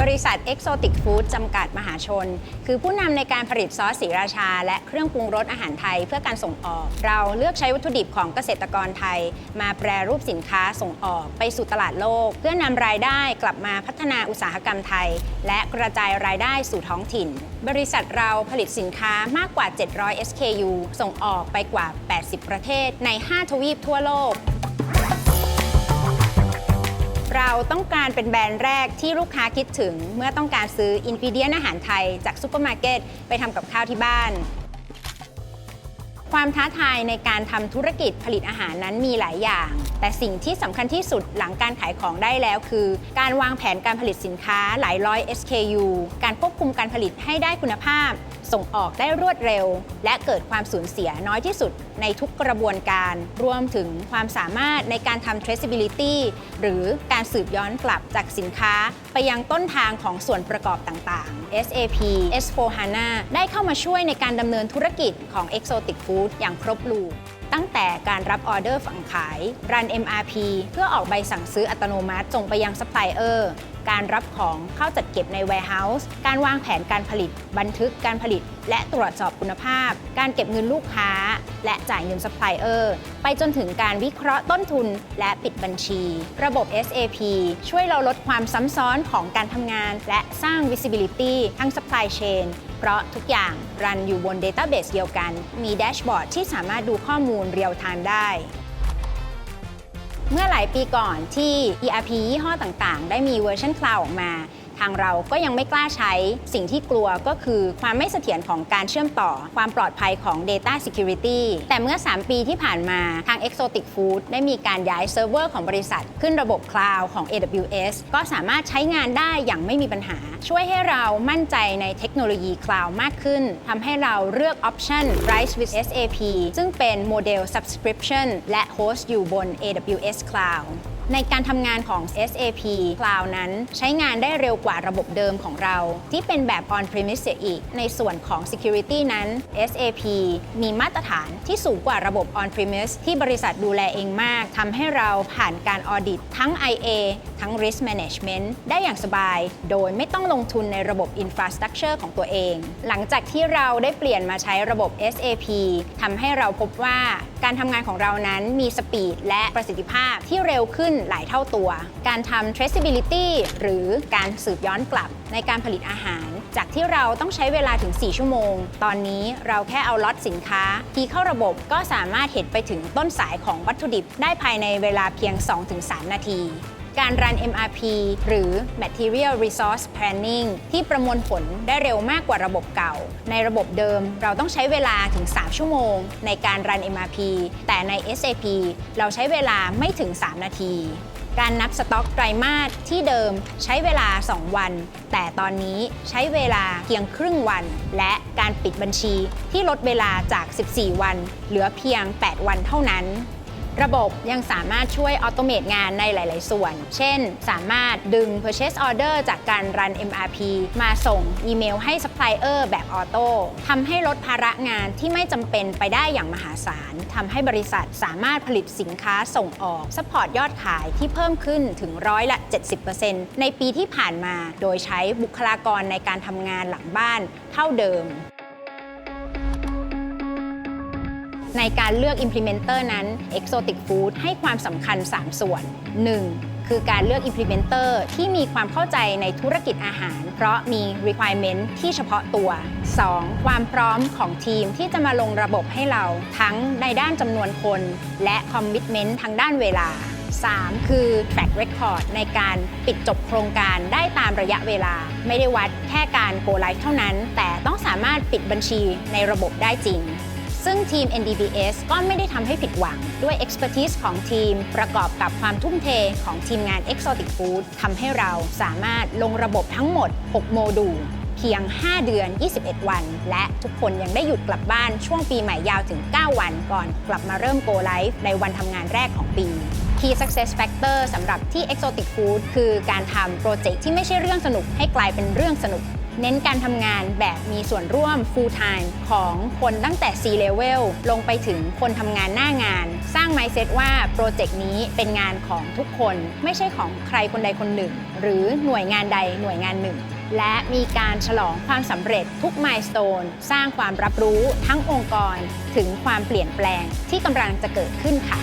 บริษัท Exotic Food จำกัดมหาชน คือผู้นำในการผลิตซอสสีราชา และเครื่องปรุงรสอาหารไทยเพื่อการส่งออก เราเลือกใช้วัตถุดิบของเกษตรกรไทย มาแปรรูปสินค้าส่งออกไปสู่ตลาดโลก เพื่อนำรายได้กลับมาพัฒนาอุตสาหกรรมไทย และกระจายรายได้สู่ท้องถิ่น บริษัทเราผลิตสินค้ามากกว่า 700 SKU ส่งออกไปกว่า 80 ประเทศใน 5 ทวีปทั่วโลก เราต้องการเป็นแบรนด์แรกที่ลูกค้าคิดถึง เมื่อต้องการซื้ออินกิเดียนอาหารไทยจากซูเปอร์มาร์เก็ตไปทำกับข้าวที่บ้าน ความท้าทายในการทำธุรกิจผลิตอาหารนั้นมีหลายอย่าง แต่สิ่งที่สำคัญที่สุดหลังการขายของได้แล้วคือ การวางแผนการผลิตสินค้าหลายร้อย SKU การควบคุมการผลิตให้ได้คุณภาพ ส่งออกได้รวดเร็ว และเกิดความสูญเสียน้อยที่สุด ในทุกกระบวนการรวมถึงความสามารถในการทำ traceability หรือการสืบย้อนกลับจากสินค้า ไปยังต้นทางของส่วนประกอบต่างๆ SAP S4HANA ได้เข้ามาช่วยในการดำเนินธุรกิจของ Exotic Food อย่างครบลูปตั้งแต่การรับออเดอร์ฝั่งขาย รัน MRP เพื่อออกใบสั่งซื้ออัตโนมัติส่งไปยังซัพพลายเออร์การรับของเข้าจัดเก็บใน warehouse การวางแผนการผลิต บันทึกการผลิต และตรวจสอบคุณภาพ การเก็บเงินลูกค้า และจ่ายเงินซัพพลายเออร์ ไปจนถึงการวิเคราะห์ต้นทุน และปิดบัญชี ระบบ SAP ช่วยเราลดความซ้ำซ้อนของการทำงาน และสร้าง visibility ทั้ง supply chain เพราะทุกอย่างรันอยู่บน database เดียวกัน มีแดชบอร์ดที่สามารถดูข้อมูลเรียลไทม์ได้เมื่อหลายปีก่อนที่ ERP ยี่ห้อต่างๆ ได้มีเวอร์ชันคลาวออกมา ทางเราก็ยังไม่กล้าใช้สิ่งที่กลัวก็คือความไม่เสถียรของการเชื่อมต่อ ความปลอดภัยของ Data Security แต่เมื่อ 3 ปีที่ผ่านมาทาง Exotic Food ได้มีการย้ายเซิร์ฟเวอร์ของบริษัท ขึ้นระบบคลาวด์ของ AWS ก็สามารถใช้งานได้อย่างไม่มีปัญหา ช่วยให้เรามั่นใจในเทคโนโลยีคลาวด์มากขึ้นทำให้เราเลือกออปชัน Rise with SAP ซึ่งเป็นโมเดล Subscription และโฮสต์อยู่บน AWS Cloud ในการทำงานของ SAP Cloud นั้น ใช้งานได้เร็วกว่าระบบเดิมของเรา ที่เป็นแบบ on-premise เสียอีก ในส่วนของ Security นั้น SAP มีมาตรฐานที่สูงกว่าระบบ on-premise ที่บริษัทดูแลเองมากทำให้เราผ่านการออดิตทั้ง IA ทั้ง Risk Management ได้อย่างสบาย โดยไม่ต้องลงทุนในระบบ Infrastructure ของตัวเอง หลังจากที่เราได้เปลี่ยนมาใช้ระบบ SAP ทำให้เราพบว่าการทำงานของเรานั้นมีสปีดและประสิทธิภาพที่เร็วขึ้นหลายเท่าตัว การทำ traceability หรือการสืบย้อนกลับในการผลิตอาหาร จากที่เราต้องใช้เวลาถึง 4 ชั่วโมง ตอนนี้เราแค่เอาล็อตสินค้า ที่เข้าระบบก็สามารถเห็นไปถึงต้นสายของวัตถุดิบได้ภายในเวลาเพียง 2-3 นาที การรัน MRP หรือ Material Resource Planning ที่ประมวลผลได้เร็วมากกว่าระบบเก่า ในระบบเดิมเราต้องใช้เวลาถึง 3 ชั่วโมง ในการรัน MRP แต่ใน SAP เราใช้เวลาไม่ถึง 3 นาทีการนับสต็อกไตรมาสที่เดิมใช้เวลา 2 วัน แต่ตอนนี้ใช้เวลาเพียงครึ่งวัน และการปิดบัญชีที่ลดเวลาจาก 14 วัน เหลือเพียง 8 วันเท่านั้น ระบบยังสามารถช่วยออโตเมตงานในหลาย ๆ ส่วน เช่น สามารถดึง Purchase Order จากการรัน MRP มาส่งอีเมลให้ Supplier แบบออโต้ทำให้ลดภาระงานที่ไม่จำเป็นไปได้อย่างมหาศาลทำให้บริษัทสามารถผลิตสินค้าส่งออกสปอร์ตยอดขายที่เพิ่มขึ้นถึงร้อยละ 70%ในปีที่ผ่านมา โดยใช้บุคลากรในการทำงานหลังบ้านเท่าเดิม ในการเลือก Implementer นั้น Exotic Food ให้ความสำคัญ 3 ส่วน 1. คือการเลือก Implementer ที่มีความเข้าใจในธุรกิจอาหาร เพราะมี requirement ที่เฉพาะตัว 2. ความพร้อมของทีมที่จะมาลงระบบให้เราทั้งในด้านจำนวนคน และ commitment ทางด้านเวลา 3. คือ track record ในการปิดจบโครงการได้ตามระยะเวลา ไม่ได้วัดแค่การ go live เท่านั้น แต่ต้องสามารถปิดบัญชีในระบบได้จริง ซึ่งทีม NDBS ก็ไม่ได้ทำให้ผิดหวัง ด้วย expertise ของทีม ประกอบกับความทุ่มเทของทีมงาน Exotic Food ทำให้เราสามารถลงระบบทั้งหมด 6 โมดูลเพียง 5 เดือน 21 วัน และทุกคนยังได้หยุดกลับบ้านช่วงปีใหม่ยาวถึง 9 วันก่อนกลับมาเริ่ม Go Live ในวันทำงานแรกของปี Key Success Factor สำหรับที่ Exotic Food คือการทำโปรเจกต์ที่ไม่ใช่เรื่องสนุกให้กลายเป็นเรื่องสนุก เน้นการทำงานแบบมีส่วนร่วม full time ของคนตั้งแต่ C level ลงไปถึงคนทำงานหน้างาน สร้าง mindset ว่าโปรเจกต์นี้เป็นงานของทุกคน ไม่ใช่ของใครคนใดคนหนึ่ง หรือหน่วยงานใดหน่วยงานหนึ่ง และมีการฉลองความสำเร็จทุกมายสเตนสร้างความรับรู้ทั้งองค์กร ถึงความเปลี่ยนแปลงที่กำลังจะเกิดขึ้นค่ะ